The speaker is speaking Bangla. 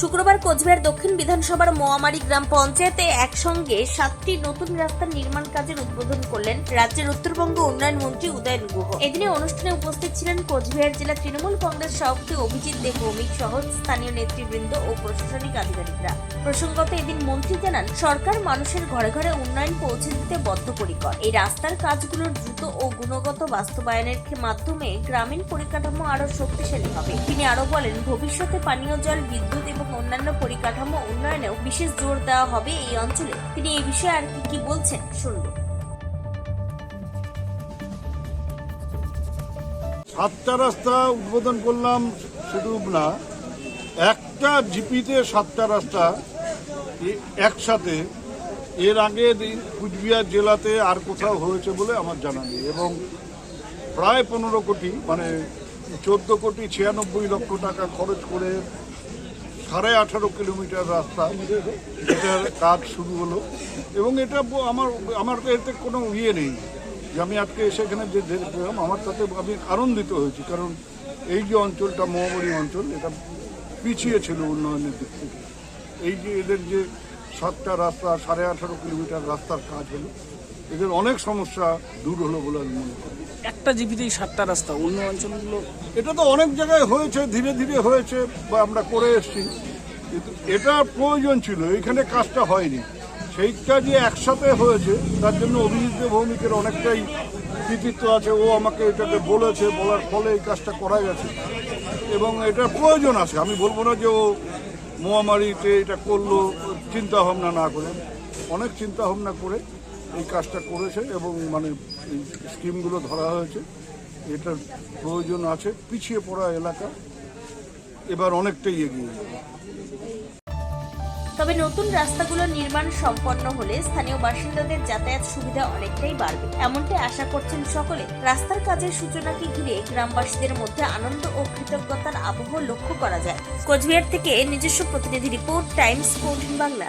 শুক্রবার কোচবিহার দক্ষিণ বিধানসভার মোয়ামারি গ্রাম পঞ্চায়েতে একসঙ্গে সাতটি নতুন রাস্তার নির্মাণ কাজের উদ্বোধন করলেন রাজ্যের উত্তরবঙ্গ উন্নয়ন মন্ত্রী উদয়ন গুহ। এদিনে অনুষ্ঠানে উপস্থিত ছিলেন কোচবিহার জেলা তৃণমূল কংগ্রেস সভাপতি অভিজিৎ দেব, ভৌমিক সহ স্থানীয় নেতৃবৃন্দ ও প্রশাসনিক আধিকারিকরা। প্রসঙ্গত এদিন মন্ত্রী জানান, সরকার মানুষের ঘরে ঘরে উন্নয়ন পৌঁছে দিতে বদ্ধপরিকর। এই রাস্তার কাজগুলোর দ্রুত ও গুণগত বাস্তবায়নের মাধ্যমে গ্রামীণ পরিকাঠামো আরও শক্তিশালী হবে। তিনি আরও বলেন, ভবিষ্যতে পানীয় জল, বিদ্যুৎ এবং অন্যান্য পরিকাঠামো উন্নয়নেও বিশেষ জোর দেওয়া হবে এই অঞ্চলে। তিনি এই বিষয়ে আর কি কি বলছেন? শুনব সাতটা রাস্তা উদ্বোধন করলাম শুধু না, একটা জিপিতে সাতটা রাস্তা একসাথে। এর আগে কুচবিহার জেলাতে আর কোথাও হয়েছে বলে আমার জানা নেই। এবং প্রায় পনেরো কোটি মানে চোদ্দ কোটি ছিয়ানব্বই লক্ষ টাকা খরচ করে সাড়ে আঠারো কিলোমিটার রাস্তা। এটার কাজ শুরু হলো। এবং এটা আমার আমার এতে কোনো ইয়ে নেই যে আমি আজকে সেখানে যে দেখলাম আমার তাতে আমি আনন্দিত হয়েছি। কারণ এই যে অঞ্চলটা মহামারী অঞ্চল, এটা পিছিয়ে ছিল উন্নয়নের দিক থেকে। এই যে এদের যে সাতটা রাস্তা, সাড়ে আঠারো কিলোমিটার রাস্তার কাজ হলো, এদের অনেক সমস্যা দূর হলো বলে আমি মনে করি। একটা জিপিতেই সাতটা রাস্তা, অন্য অঞ্চলগুলো এটা তো অনেক জায়গায় হয়েছে, ধীরে ধীরে হয়েছে, বা আমরা করে এসেছি। কিন্তু এটা প্রয়োজন ছিল, এখানে কাজটা হয়নি। সেইটা যে একসাথে হয়েছে, তার জন্য অভিজিৎ ভৌমিকের অনেকটাই কৃতিত্ব আছে। ও আমাকে এটাকে বলেছে, বলার ফলে এই কাজটা করা গেছে। এবং এটা প্রয়োজন আছে। আমি বলব না যে ও মহামারীতে এটা করল চিন্তা ভাবনা না করে। অনেক চিন্তা ভাবনা করে এই কাজটা করেছে এবং মানে স্কিমগুলো ধরা হয়েছে। এটার প্রয়োজন আছে, পিছিয়ে পড়া এলাকা। এবার অনেকটাই এগিয়ে তবে নতুন রাস্তাগুলোর নির্মাণ সম্পন্ন হলে স্থানীয় বাসিন্দাদের যাতায়াত সুবিধা অনেকটাই বাড়বে। এমনটাই আশা করছেন সকলে। রাস্তার কাজের সূচনাকে ঘিরে গ্রামবাসীদের মধ্যে আনন্দ ও কৃতজ্ঞতার আবহ লক্ষ্য করা যায়। কোচবিহার থেকে নিজস্ব প্রতিনিধি রিপোর্ট, টাইমস ফোর্টিন বাংলা।